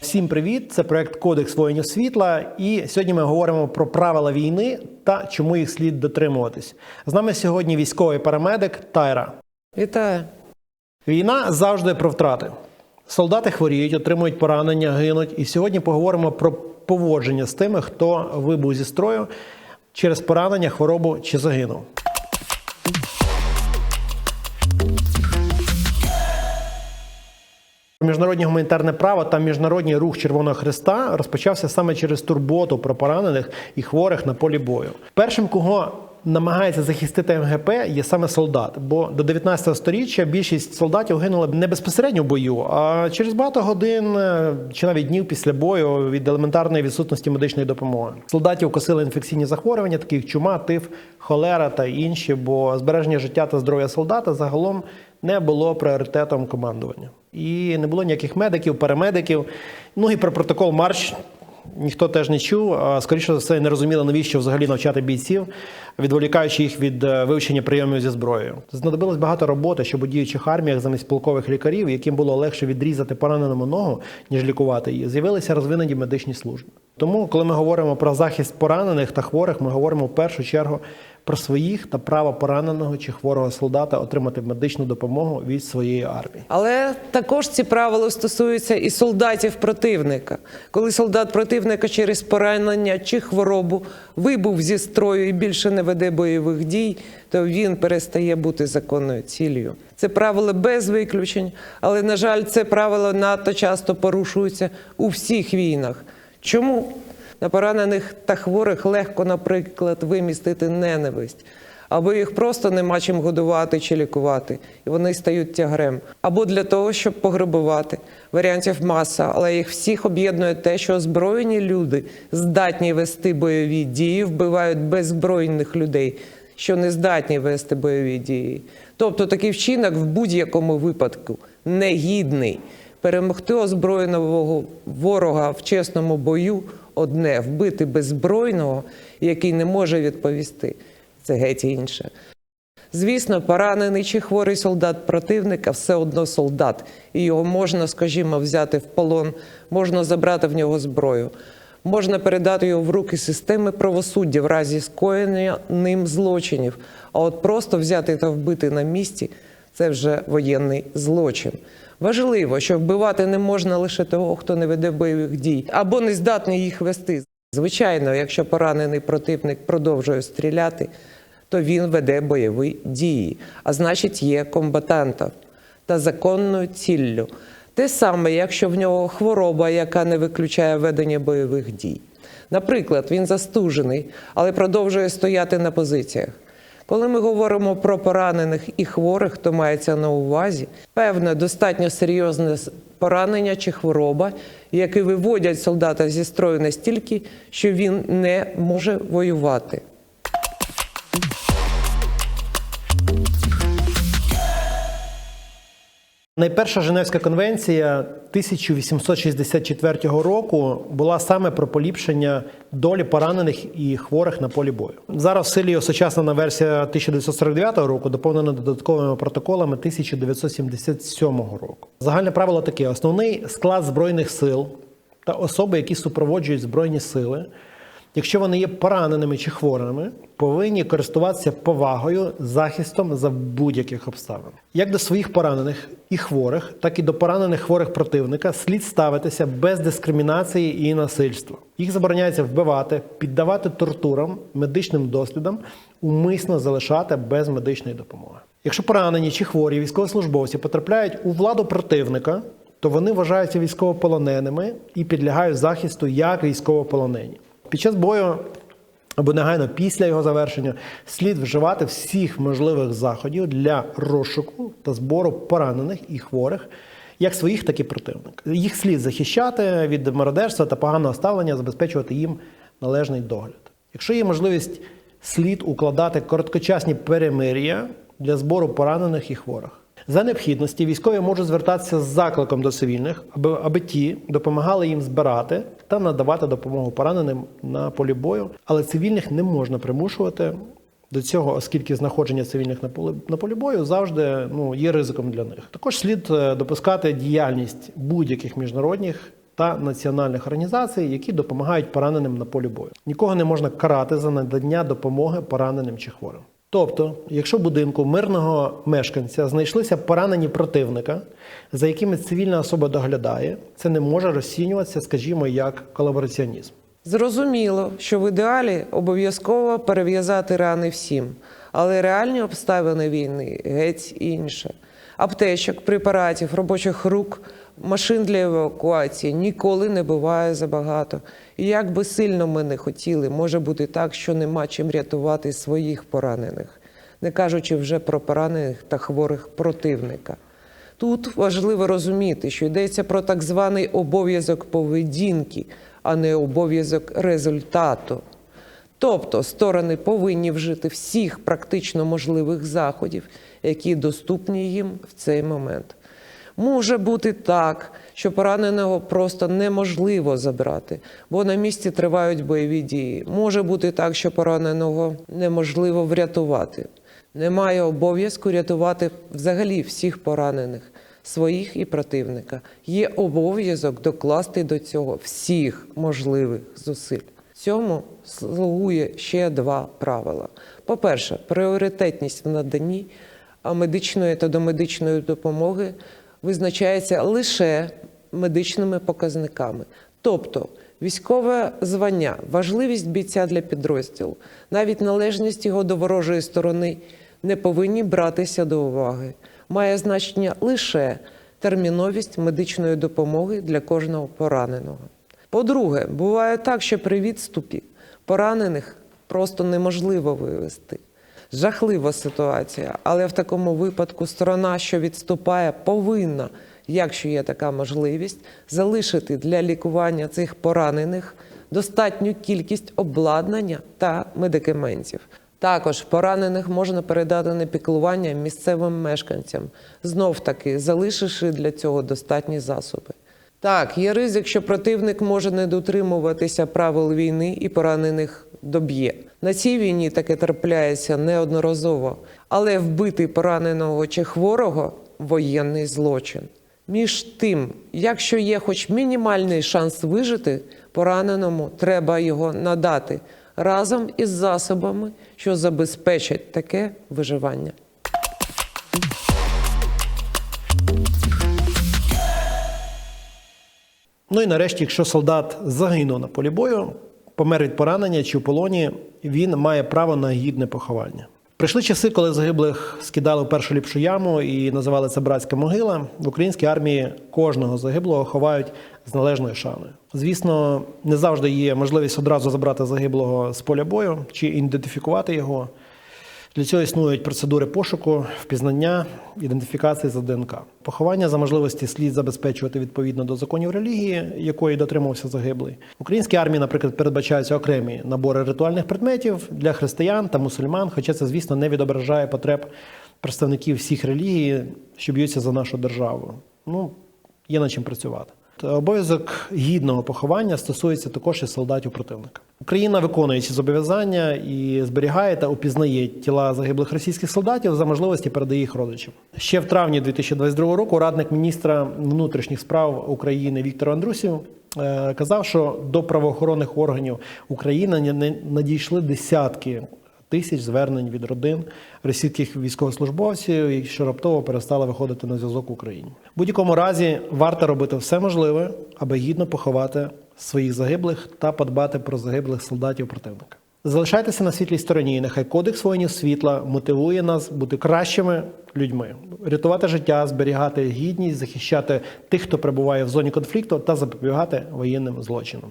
Всім привіт! Це проект Кодекс воїнів світла. І сьогодні ми говоримо про правила війни та чому їх слід дотримуватись. З нами сьогодні військовий парамедик Тайра. Вітаю. Війна завжди про втрати. Солдати хворіють, отримують поранення, гинуть. І сьогодні поговоримо про поводження з тими, хто вибув зі строю через поранення, хворобу чи загинув. Міжнародне гуманітарне право та міжнародний рух Червоного Христа розпочався саме через турботу про поранених і хворих на полі бою. Першим, кого намагається захистити МГП, є саме солдат. Бо до 19 століття більшість солдатів гинули не безпосередньо в бою, а через багато годин е, чи навіть днів після бою від елементарної відсутності медичної допомоги. Солдатів косили інфекційні захворювання, такі як чума, тиф, холера та інші, бо збереження життя та здоров'я солдата загалом не було пріоритетом командування. І не було ніяких медиків, парамедиків. Ну і про протокол марш ніхто теж не чув. Скоріше за все, не розуміли, навіщо взагалі навчати бійців, відволікаючи їх від е, вивчення прийомів зі зброєю. Знадобилось багато роботи, щоб у діючих арміях замість полкових лікарів, яким було легше відрізати пораненому ногу, ніж лікувати її, з'явилися розвинені медичні служби. Тому, коли ми говоримо про захист поранених та хворих, ми говоримо в першу чергу про своїх та право пораненого чи хворого солдата отримати медичну допомогу від своєї армії. Але також ці правила стосуються і солдатів противника. Коли солдат противника через поранення чи хворобу вибув зі строю і більше не веде бойових дій, то він перестає бути законною цілею. Це правило без виключень, але, на жаль, це правило надто часто порушується у всіх війнах. Чому? На поранених та хворих легко, наприклад, вимістити ненависть, або їх просто нема чим годувати чи лікувати, і вони стають тягарем. Або для того, щоб пограбувати. Варіантів маса, але їх всіх об'єднує те, що озброєні люди здатні вести бойові дії, вбивають беззбройних людей, що не здатні вести бойові дії. Тобто такий вчинок в будь-якому випадку негідний. Перемогти озброєного ворога в чесному бою одне вбити беззбройного, який не може відповісти. Це геть інше. Звісно, поранений чи хворий солдат противника все одно солдат, і його можна, скажімо, взяти в полон, можна забрати в нього зброю, можна передати його в руки системи правосуддя в разі скоєння ним злочинів. А от просто взяти та вбити на місці це вже воєнний злочин. Важливо, що вбивати не можна лише того, хто не веде бойових дій або не здатний їх вести. Звичайно, якщо поранений противник продовжує стріляти, то він веде бойові дії, а значить, є комбатантом та законною ціллю. Те саме, якщо в нього хвороба, яка не виключає ведення бойових дій. Наприклад, він застужений, але продовжує стояти на позиціях. Коли ми говоримо про поранених і хворих, то мається на увазі певне достатньо серйозне поранення чи хвороба, які виводять солдата зі строю настільки, що він не може воювати. Найперша Женевська конвенція 1864 року була саме про поліпшення долі поранених і хворих на полі бою. Зараз в силі осучаснена версія 1949 року, доповнена додатковими протоколами 1977 року. Загальне правило таке: основний склад збройних сил та особи, які супроводжують збройні сили. Якщо вони є пораненими чи хворими, повинні користуватися повагою, захистом за будь-яких обставин. Як до своїх поранених і хворих, так і до поранених хворих противника слід ставитися без дискримінації і насильства. Їх забороняється вбивати, піддавати тортурам, медичним дослідам, умисно залишати без медичної допомоги. Якщо поранені чи хворі військовослужбовці потрапляють у владу противника, то вони вважаються військовополоненими і підлягають захисту як військовополонені. Під час бою або негайно після його завершення слід вживати всіх можливих заходів для розшуку та збору поранених і хворих, як своїх, так і противник. Їх слід захищати від мародерства та поганого ставлення, забезпечувати їм належний догляд. Якщо є можливість, слід укладати короткочасні перемир'я для збору поранених і хворих. За необхідності військові можуть звертатися з закликом до цивільних, аби, аби ті допомагали їм збирати та надавати допомогу пораненим на полі бою, але цивільних не можна примушувати до цього, оскільки знаходження цивільних на полі, на полі бою завжди ну, є ризиком для них. Також слід е, допускати діяльність будь-яких міжнародних та національних організацій, які допомагають пораненим на полі бою. Нікого не можна карати за надання допомоги пораненим чи хворим. Тобто, якщо в будинку мирного мешканця знайшлися поранені противника, за якими цивільна особа доглядає, це не може розцінюватися, скажімо, як колабораціонізм. Зрозуміло, що в ідеалі обов'язково перев'язати рани всім, але реальні обставини війни геть інше. Аптечок, препаратів, робочих рук, машин для евакуації ніколи не буває забагато. І як би сильно ми не хотіли, може бути так, що нема чим рятувати своїх поранених, не кажучи вже про поранених та хворих противника. Тут важливо розуміти, що йдеться про так званий обов'язок поведінки, а не обов'язок результату. Тобто сторони повинні вжити всіх практично можливих заходів, які доступні їм в цей момент. Може бути так, що пораненого просто неможливо забрати, бо на місці тривають бойові дії. Може бути так, що пораненого неможливо врятувати. Немає обов'язку рятувати взагалі всіх поранених, своїх і противника. Є обов'язок докласти до цього всіх можливих зусиль. Цьому слугує ще два правила. По-перше, пріоритетність в наданні медичної та домедичної допомоги визначається лише медичними показниками. Тобто військове звання, важливість бійця для підрозділу, навіть належність його до ворожої сторони не повинні братися до уваги. Має значення лише терміновість медичної допомоги для кожного пораненого. По-друге, буває так, що при відступі поранених просто неможливо вивести. Жахлива ситуація, але в такому випадку сторона, що відступає, повинна, якщо є така можливість, залишити для лікування цих поранених достатню кількість обладнання та медикаментів. Також поранених можна передати на піклування місцевим мешканцям, знов таки залишивши для цього достатні засоби. Так, є ризик, що противник може не дотримуватися правил війни і поранених доб'є. На цій війні таке трапляється неодноразово, але вбити пораненого чи хворого воєнний злочин. Між тим, якщо є хоч мінімальний шанс вижити, пораненому треба його надати разом із засобами, що забезпечать таке виживання. Ну і нарешті, якщо солдат загинув на полі бою, помер від поранення чи в полоні, він має право на гідне поховання. Прийшли часи, коли загиблих скидали в першу ліпшу яму і називали це братська могила. В українській армії кожного загиблого ховають з належною шаною. Звісно, не завжди є можливість одразу забрати загиблого з поля бою чи ідентифікувати його. Для цього існують процедури пошуку, впізнання, ідентифікації за ДНК. Поховання за можливості слід забезпечувати відповідно до законів релігії, якої дотримувався загиблий. Українській армії, наприклад, передбачаються окремі набори ритуальних предметів для християн та мусульман, хоча це, звісно, не відображає потреб представників всіх релігій, що б'ються за нашу державу. Ну, є над чим працювати. Обов'язок гідного поховання стосується також і солдатів противника. Україна виконує ці зобов'язання і зберігає та опізнає тіла загиблих російських солдатів за можливості передає їх родичам. Ще в травні 2022 року радник міністра внутрішніх справ України Віктор Андрусів е, казав, що до правоохоронних органів України надійшли десятки тисяч звернень від родин російських військовослужбовців, що раптово перестали виходити на зв'язок в Україні. В будь-якому разі варто робити все можливе, аби гідно поховати своїх загиблих та подбати про загиблих солдатів противника. Залишайтеся на світлій стороні, і нехай кодекс воїнів світла мотивує нас бути кращими людьми, рятувати життя, зберігати гідність, захищати тих, хто перебуває в зоні конфлікту, та запобігати воєнним злочинам.